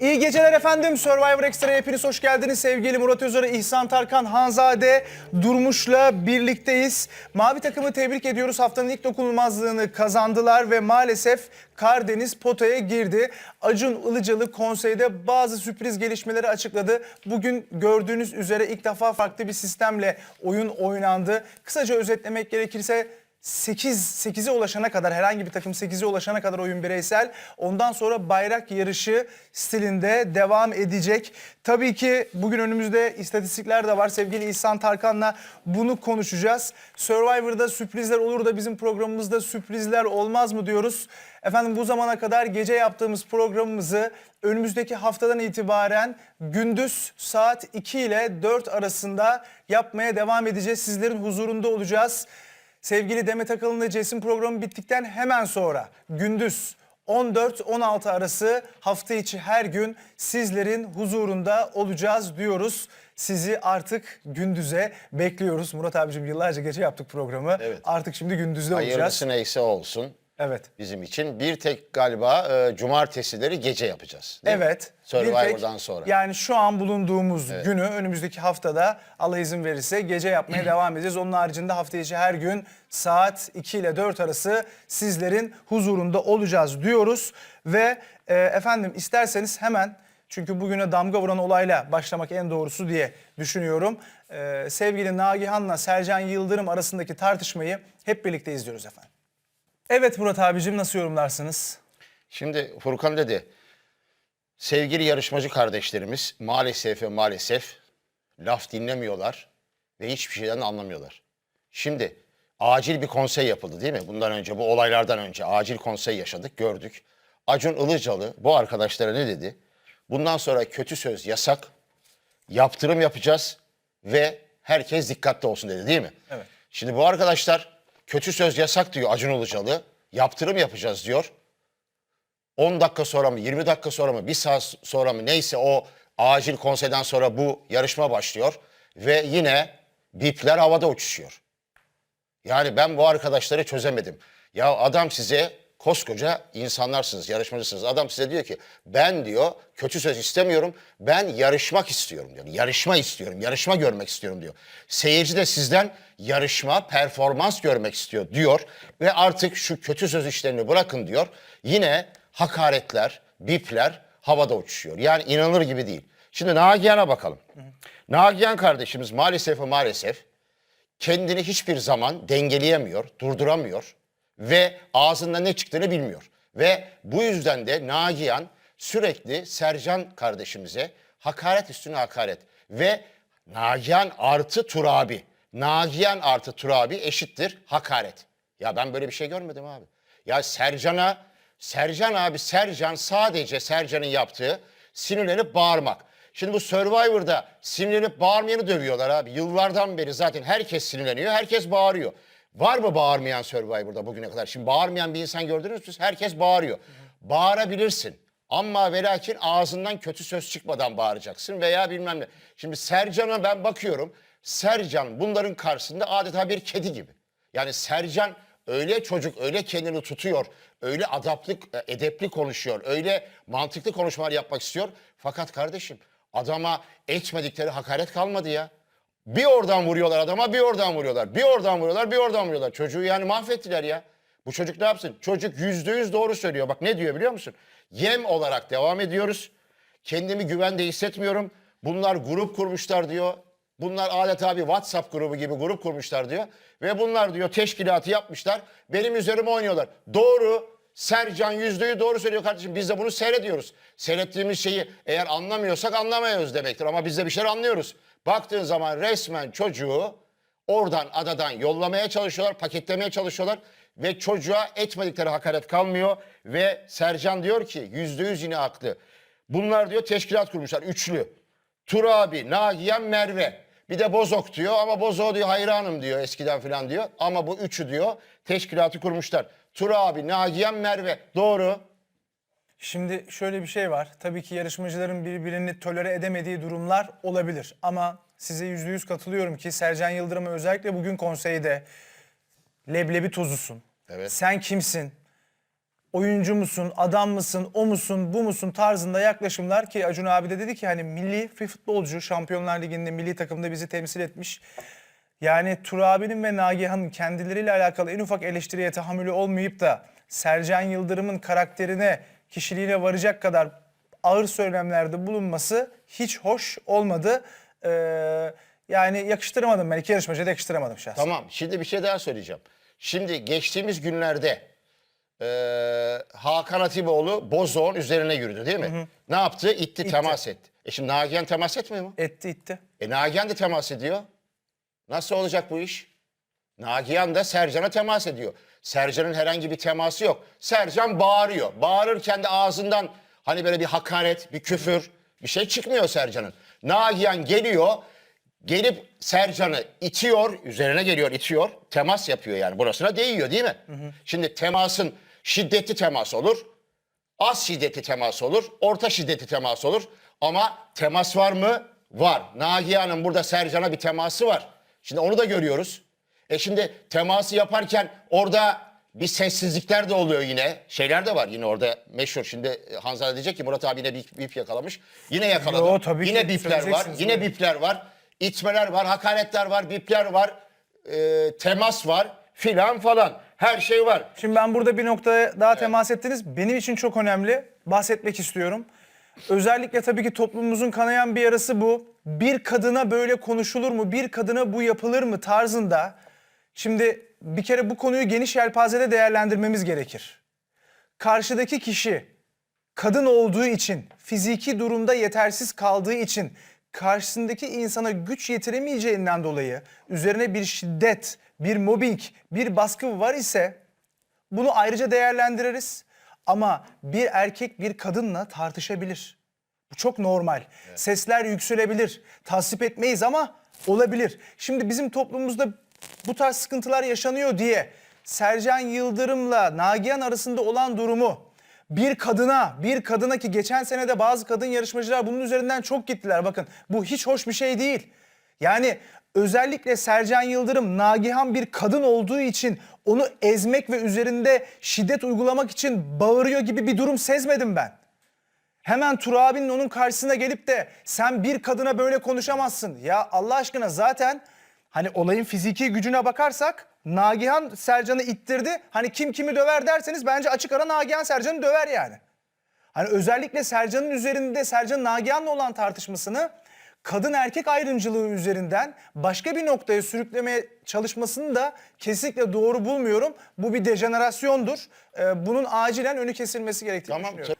İyi geceler efendim. Survivor Extra'ya hepiniz hoş geldiniz. Sevgili Murat Özarı, İhsan Tarkan, Hanzade, Durmuş'la birlikteyiz. Mavi takımı tebrik ediyoruz. Haftanın ilk dokunulmazlığını kazandılar ve maalesef Kardeniz potaya girdi. Acun Ilıcalı konseyde bazı sürpriz gelişmeleri açıkladı. Bugün gördüğünüz üzere ilk defa farklı bir sistemle oyun oynandı. Kısaca özetlemek gerekirse 8 8'e ulaşana kadar herhangi bir takım 8'e ulaşana kadar oyun bireysel. Ondan sonra bayrak yarışı stilinde devam edecek. Tabii ki bugün önümüzde istatistikler de var. Sevgili İhsan Tarkan'la bunu konuşacağız. Survivor'da sürprizler olur da bizim programımızda sürprizler olmaz mı diyoruz. Efendim bu zamana kadar gece yaptığımız programımızı önümüzdeki haftadan itibaren gündüz saat 2 ile 4 arasında yapmaya devam edeceğiz. Sizlerin huzurunda olacağız. Sevgili Demet Akalın'la Cesim programı bittikten hemen sonra gündüz 14-16 arası hafta içi her gün sizlerin huzurunda olacağız diyoruz. Sizi artık gündüze bekliyoruz. Murat abicim yıllarca gece yaptık programı. Evet. Artık şimdi gündüzde olacağız. Hayırlısı neyse olsun Evet. bizim için. Bir tek galiba e, cumartesileri gece yapacağız. değil mi? Evet. bir tek- Survivor'dan sonra. Yani şu an bulunduğumuz günü önümüzdeki haftada Allah izin verirse gece yapmaya devam edeceğiz. Onun haricinde hafta içi her gün saat 2 ile 4 arası sizlerin huzurunda olacağız diyoruz. Ve e, efendim isterseniz hemen çünkü bugüne damga vuran olayla başlamak en doğrusu diye düşünüyorum. E, sevgili Nagihan'la Sercan Yıldırım arasındaki tartışmayı hep birlikte izliyoruz efendim. Evet Murat abicim nasıl yorumlarsınız? Şimdi Furkan dedi, sevgili yarışmacı kardeşlerimiz maalesef ve maalesef laf dinlemiyorlar ve hiçbir şeyden anlamıyorlar. Şimdi acil bir konsey yapıldı değil mi? Bundan önce, bu olaylardan önce acil konsey yaşadık, gördük. Acun Ilıcalı bu arkadaşlara ne dedi? Bundan sonra kötü söz yasak, yaptırım yapacağız ve herkes dikkatli olsun dedi değil mi? Evet. Şimdi bu arkadaşlar kötü söz yasak diyor Acun Ilıcalı, yaptırım yapacağız diyor. 10 dakika sonra mı 20 dakika sonra mı bir saat sonra mı neyse o acil konseyden sonra bu yarışma başlıyor ve yine bipler havada uçuşuyor. Yani ben bu arkadaşları çözemedim. Ya adam size koskoca insanlarsınız, yarışmacısınız. Adam size diyor ki ben diyor kötü söz istemiyorum. Ben yarışmak istiyorum diyor. Yarışma istiyorum, yarışma görmek istiyorum diyor. Seyirci de sizden yarışma, performans görmek istiyor diyor. Ve artık şu kötü söz işlerini bırakın diyor. Yine hakaretler, bipler havada uçuşuyor. Yani inanılır gibi değil. Şimdi Nagihan'a bakalım. Nagihan kardeşimiz maalesef maalesef kendini hiçbir zaman dengeleyemiyor, durduramıyor ve ağzından ne çıktığını bilmiyor. Ve bu yüzden de Nagihan sürekli Sercan kardeşimize hakaret üstüne hakaret ve Nagihan artı Turabi. Nagihan artı Turabi eşittir hakaret. Ya ben böyle bir şey görmedim abi. Ya Sercan'a, Sercan abi Sercan sadece Sercan'ın yaptığı sinirlenip bağırmak. Şimdi bu Survivor'da sinirlenip bağırmayanı dövüyorlar abi. Yıllardan beri zaten herkes sinirleniyor, herkes bağırıyor. Var mı bağırmayan Survivor'da bugüne kadar? Şimdi bağırmayan bir insan gördünüz mü? Herkes bağırıyor. Bağırabilirsin. Ama ve lakin ağzından kötü söz çıkmadan bağıracaksın veya bilmem ne. Şimdi Sercan'a ben bakıyorum. Sercan bunların karşısında adeta bir kedi gibi. Yani Sercan öyle çocuk, öyle kendini tutuyor, öyle adaptlı, edepli konuşuyor, öyle mantıklı konuşmalar yapmak istiyor. Fakat kardeşim adama etmedikleri hakaret kalmadı ya. Bir oradan vuruyorlar adama, bir oradan vuruyorlar. Bir oradan vuruyorlar, bir oradan vuruyorlar. Çocuğu yani mahvettiler ya. Bu çocuk ne yapsın? Çocuk yüzde yüz doğru söylüyor. Bak ne diyor biliyor musun? Yem olarak devam ediyoruz. Kendimi güvende hissetmiyorum. Bunlar grup kurmuşlar diyor. Bunlar adeta bir WhatsApp grubu gibi grup kurmuşlar diyor. Ve bunlar diyor teşkilatı yapmışlar. Benim üzerime oynuyorlar. Doğru. Sercan yüzdeyi doğru söylüyor kardeşim. Biz de bunu seyrediyoruz. Seyrettiğimiz şeyi eğer anlamıyorsak anlamıyoruz demektir. Ama biz de bir şeyler anlıyoruz. Baktığın zaman resmen çocuğu oradan adadan yollamaya çalışıyorlar, paketlemeye çalışıyorlar. Ve çocuğa etmedikleri hakaret kalmıyor. Ve Sercan diyor ki yüzde yüz yine haklı. Bunlar diyor teşkilat kurmuşlar üçlü. Tur abi, Nagihan, Merve. Bir de Bozok diyor ama Bozok diyor hayranım diyor eskiden falan diyor. Ama bu üçü diyor teşkilatı kurmuşlar. Tur abi, Nagihan, Merve. Doğru. Şimdi şöyle bir şey var. Tabii ki yarışmacıların birbirini tolere edemediği durumlar olabilir. Ama size yüzde yüz katılıyorum ki Sercan Yıldırım'a özellikle bugün konseyde leblebi tozusun. Evet. Sen kimsin? oyuncu musun, adam mısın, o musun, bu musun tarzında yaklaşımlar ki Acun abi de dedi ki hani milli bir futbolcu Şampiyonlar Ligi'nde milli takımda bizi temsil etmiş. Yani Tur abinin ve Nagihan'ın kendileriyle alakalı en ufak eleştiriye tahammülü olmayıp da Sercan Yıldırım'ın karakterine, kişiliğine varacak kadar ağır söylemlerde bulunması hiç hoş olmadı. Ee, yani yakıştıramadım ben. iki yarışmacıya da yakıştıramadım şahsen. Tamam şimdi bir şey daha söyleyeceğim. Şimdi geçtiğimiz günlerde eee Hakan Atiboğlu Bozoğ'un üzerine yürüdü değil mi? Ne yaptı? İtti, temas etti. E şimdi Nagihan temas etmiyor mu? Etti itti. E Nagihan da temas ediyor. Nasıl olacak bu iş? Nagihan da Sercan'a temas ediyor. Sercan'ın herhangi bir teması yok. Sercan bağırıyor. Bağırırken de ağzından hani böyle bir hakaret, bir küfür, bir şey çıkmıyor Sercan'ın. Nagihan geliyor, gelip Sercan'ı itiyor, üzerine geliyor, itiyor. Temas yapıyor yani. Burasına değiyor değil mi? Şimdi temasın şiddetli temas olur. Az şiddetli temas olur, orta şiddetli temas olur. Ama temas var mı? Var. Nagihan'ın burada Sercan'a bir teması var. Şimdi onu da görüyoruz. E şimdi teması yaparken orada bir sessizlikler de oluyor yine. Şeyler de var yine orada meşhur. Şimdi e, Hanzade diyecek ki Murat abi yine bip, bip yakalamış. Yine yakaladı. Yo, tabii yine bipler var. Yine buyurun. bipler var. İtmeler var, hakaretler var, bipler var. e, temas var filan falan. Her şey var. Şimdi ben burada bir noktaya daha temas ettiniz. Benim için çok önemli. Bahsetmek istiyorum. Özellikle tabii ki toplumumuzun kanayan bir yarası bu. Bir kadına böyle konuşulur mu? Bir kadına bu yapılır mı tarzında. Şimdi bir kere bu konuyu geniş yelpazede değerlendirmemiz gerekir. Karşıdaki kişi kadın olduğu için, fiziki durumda yetersiz kaldığı için, karşısındaki insana güç yetiremeyeceğinden dolayı üzerine bir şiddet, bir mobbing, bir baskı var ise bunu ayrıca değerlendiririz. Ama bir erkek bir kadınla tartışabilir. Bu çok normal. Sesler yükselebilir. Tasvip etmeyiz ama olabilir. Şimdi bizim toplumumuzda bu tarz sıkıntılar yaşanıyor diye Sercan Yıldırım'la Nagihan arasında olan durumu bir kadına, bir kadına ki geçen sene de bazı kadın yarışmacılar bunun üzerinden çok gittiler. Bakın bu hiç hoş bir şey değil. Yani özellikle Sercan Yıldırım Nagihan bir kadın olduğu için onu ezmek ve üzerinde şiddet uygulamak için bağırıyor gibi bir durum sezmedim ben. Hemen Tur abinin onun karşısına gelip de sen bir kadına böyle konuşamazsın. Ya Allah aşkına zaten hani olayın fiziki gücüne bakarsak Nagihan Sercan'ı ittirdi. Hani kim kimi döver derseniz bence açık ara Nagihan Sercan'ı döver yani. Hani özellikle Sercan'ın üzerinde Sercan Nagihan'la olan tartışmasını kadın erkek ayrımcılığı üzerinden başka bir noktaya sürüklemeye çalışmasını da kesinlikle doğru bulmuyorum. Bu bir dejenerasyondur. Ee, bunun acilen önü kesilmesi gerektiğini Tamam. düşünüyorum.